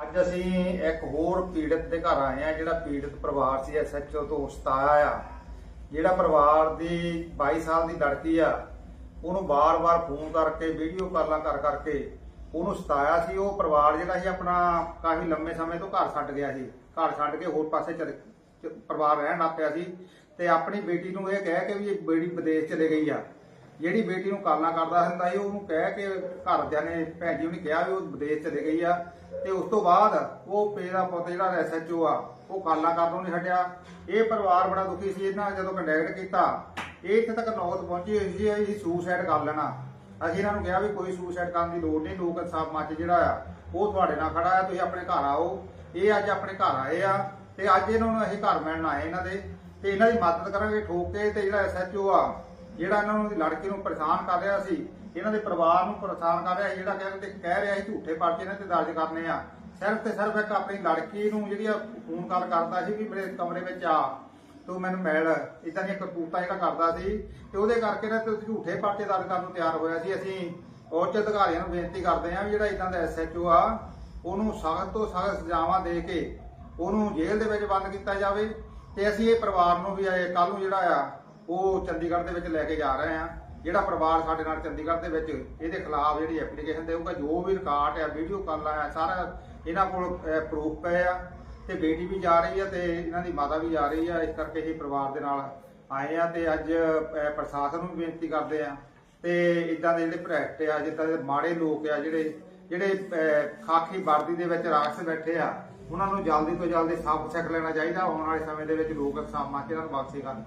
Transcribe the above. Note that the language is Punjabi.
ਅੱਜ ਅਸੀਂ ਇੱਕ ਹੋਰ ਪੀੜਤ ਦੇ ਘਰ ਆਏ ਆ ਜਿਹੜਾ ਪੀੜਤ ਪਰਿਵਾਰ ਸੀ ਐਸਐਚਓ ਤੋਂ ਸਤਾਇਆ ਆ। ਜਿਹੜਾ ਪਰਿਵਾਰ ਦੀ 22 ਸਾਲ ਦੀ ਲੜਕੀ ਆ, ਉਹਨੂੰ ਬਾਰ-ਬਾਰ ਫੋਨ ਕਰਕੇ, ਵੀਡੀਓ ਕਾਲਾਂ ਕਰ ਕਰਕੇ ਉਹਨੂੰ ਸਤਾਇਆ ਸੀ। ਉਹ ਪਰਿਵਾਰ ਜਿਹੜਾ ਸੀ, ਆਪਣਾ ਕਾਫੀ ਲੰਮੇ ਸਮੇਂ ਤੋਂ ਘਰ ਛੱਡ ਗਿਆ ਸੀ। ਘਰ ਛੱਡ ਕੇ ਹੋਰ ਪਾਸੇ ਚਲੇ ਪਰਿਵਾਰ ਰਹਿਣ ਲੱਗ ਪਿਆ ਸੀ ਤੇ ਆਪਣੀ ਬੇਟੀ ਨੂੰ ਇਹ ਕਹਿ ਕੇ ਵੀ ਇਹ ਬੇੜੀ ਵਿਦੇਸ਼ ਚਲੇ ਗਈ ਆ। ਜਿਹੜੀ ਬੇਟੀ ਨੂੰ ਕਾਲਾਂ ਕਰਦਾ ਹੁੰਦਾ ਸੀ ਉਹਨੂੰ ਕਹਿ ਕੇ ਘਰਦਿਆਂ ਨੇ, ਭੈਣ ਜੀ ਉਹਨੇ ਕਿਹਾ ਵੀ ਉਹ ਵਿਦੇਸ਼ ਚਲੇ ਗਈ ਆ ਤੇ ਉਸ ਤੋਂ ਬਾਅਦ ਉਹ ਪੇ ਦਾ ਪੁੱਤ ਜਿਹੜਾ ਐਸਐਚਓ ਆ, ਉਹ ਕਾਲਾਂ ਕਰਨੋਂ ਨਹੀਂ ਹਟਿਆ। ਇਹ ਪਰਿਵਾਰ ਬੜਾ ਦੁਖੀ ਸੀ, ਇਹਨਾਂ ਜਦੋਂ ਕੰਟੈਕਟ ਕੀਤਾ, ਇਹ ਇੱਥੇ ਤੱਕ ਨੌਬਤ ਪਹੁੰਚੀ ਹੋਈ ਸੀ, ਅਸੀਂ ਸੁਸਾਈਡ ਕਰ ਲੈਣਾ। ਅਸੀਂ ਇਹਨਾਂ ਨੂੰ ਕਿਹਾ ਵੀ ਕੋਈ ਸੁਸਾਈਡ ਕਰਨ ਦੀ ਲੋੜ ਨਹੀਂ, ਲੋਕ ਸਭ ਮੱਚ ਜਿਹੜਾ ਆ, ਉਹ ਤੁਹਾਡੇ ਨਾਲ ਖੜਾ ਆ, ਤੁਸੀਂ ਆਪਣੇ ਘਰ ਆਓ। ਇਹ ਅੱਜ ਆਪਣੇ ਘਰ ਆਏ ਆ ਤੇ ਅੱਜ ਇਹਨਾਂ ਨੂੰ ਅਸੀਂ ਘਰ ਮਿਲਣ ਆਏ ਇਹਨਾਂ ਦੇ। ਤੇ ਇਹਨਾਂ ਦੀ ਮਦਦ ਕਰਾਂਗੇ ਠੋਕ ਕੇ ਤੇ ਜਿਹੜਾ ਐਸਐਚਓ ਆ ਜਿਹੜਾ ਇਹਨਾਂ ਨੂੰ ਲੜਕੀ ਨੂੰ ਪਰੇਸ਼ਾਨ ਕਰ ਰਿਹਾ ਸੀ, ਇਹਨਾਂ ਦੇ ਪਰਿਵਾਰ ਨੂੰ ਪਰੇਸ਼ਾਨ ਕਰ ਰਿਹਾ ਸੀ, ਜਿਹੜਾ ਕਹਿੰਦੇ ਕਹਿ ਰਿਹਾ ਸੀ ਝੂਠੇ ਪਰਚੇ ਇਹਨਾਂ ਤੇ ਦਰਜ ਕਰਨੇ ਆ। ਸਿਰਫ ਤੇ ਸਿਰਫ ਇੱਕ ਆਪਣੀ ਲੜਕੀ ਨੂੰ ਜਿਹੜੀ ਫੋਨ ਕਾਲ ਕਰਦਾ ਸੀ ਵੀ ਮੇਰੇ ਕਮਰੇ ਵਿੱਚ ਆ, ਤੂੰ ਮੈਨੂੰ ਮਿਲ। ਇਦਾਂ ਦੀਆਂ ਕਰਤੂਤਾਂ ਜਿਹੜਾ ਕਰਦਾ ਸੀ ਤੇ ਉਹਦੇ ਕਰਕੇ ਨਾ ਤੇ ਝੂਠੇ ਪਰਚੇ ਦਰਜ ਕਰਨ ਨੂੰ ਤਿਆਰ ਹੋਇਆ ਸੀ। ਅਸੀਂ ਉੱਚ ਅਧਿਕਾਰੀਆਂ ਨੂੰ ਬੇਨਤੀ ਕਰਦੇ ਹਾਂ ਵੀ ਜਿਹੜਾ ਇਦਾਂ ਦਾ ਐਸਐਚਓ ਆ, ਉਹਨੂੰ ਸਖਤ ਤੋਂ ਸਖਤ ਸਜ਼ਾਵਾਂ ਦੇ ਕੇ ਉਹਨੂੰ ਜੇਲ੍ਹ ਦੇ ਵਿੱਚ ਬੰਦ ਕੀਤਾ ਜਾਵੇ ਤੇ ਅਸੀਂ ਇਹ ਪਰਿਵਾਰ ਨੂੰ ਵੀ ਕੱਲ ਨੂੰ ਜਿਹੜਾ ਆ ਉਹ ਚੰਡੀਗੜ੍ਹ ਦੇ ਵਿੱਚ ਲੈ ਕੇ ਜਾ ਰਹੇ ਆ। ਜਿਹੜਾ ਪਰਿਵਾਰ ਸਾਡੇ ਨਾਲ ਚੰਡੀਗੜ੍ਹ ਦੇ ਵਿੱਚ ਇਹਦੇ ਖਿਲਾਫ ਜਿਹੜੀ ਐਪਲੀਕੇਸ਼ਨ ਦੇਊਗਾ ਜੋ ਵੀ ਰਿਕਾਰਡ ਆ ਵੀਡੀਓ ਕਾਲ ਆ ਸਾਰਾ ਇਹਨਾਂ ਕੋਲ ਪ੍ਰੂਫ ਪਏ ਆ। ਤੇ ਬੇਟੀ ਵੀ ਜਾ ਰਹੀ ਆ ਤੇ ਇਹਨਾਂ ਦੀ ਮਾਤਾ ਵੀ ਜਾ ਰਹੀ ਆ। ਇਸ ਕਰਕੇ ਇਹ ਪਰਿਵਾਰ ਦੇ ਨਾਲ ਆਏ ਆ ਤੇ ਅੱਜ ਪ੍ਰਸ਼ਾਸਨ ਨੂੰ ਬੇਨਤੀ ਕਰਦੇ ਆ। ਤੇ ਇਦਾਂ ਦੇ ਜਿਹੜੇ ਭ੍ਰਿਸ਼ਟ ਆ ਜਿੱਦਾਂ ਦੇ ਮਾੜੇ ਲੋਕ ਆ ਜਿਹੜੇ ਜਿਹੜੇ ਅਹ, ਖਾਕੀ ਵਰਦੀ ਦੇ ਵਿੱਚ ਰਾਖਸ ਬੈਠੇ ਆ ਉਹਨਾਂ ਨੂੰ ਜਲਦੀ ਤੋਂ ਜਲਦੀ ਸਬਕ ਸਿੱਖ ਲੈਣਾ ਚਾਹੀਦਾ। ਆਉਣ ਵਾਲੇ ਸਮੇਂ ਦੇ ਵਿੱਚ ਲੋਕ ਸਮਾਂ ਚ ਇਹਨਾਂ ਨੂੰ ਬਖਸ਼ੇ ਕਰਨ।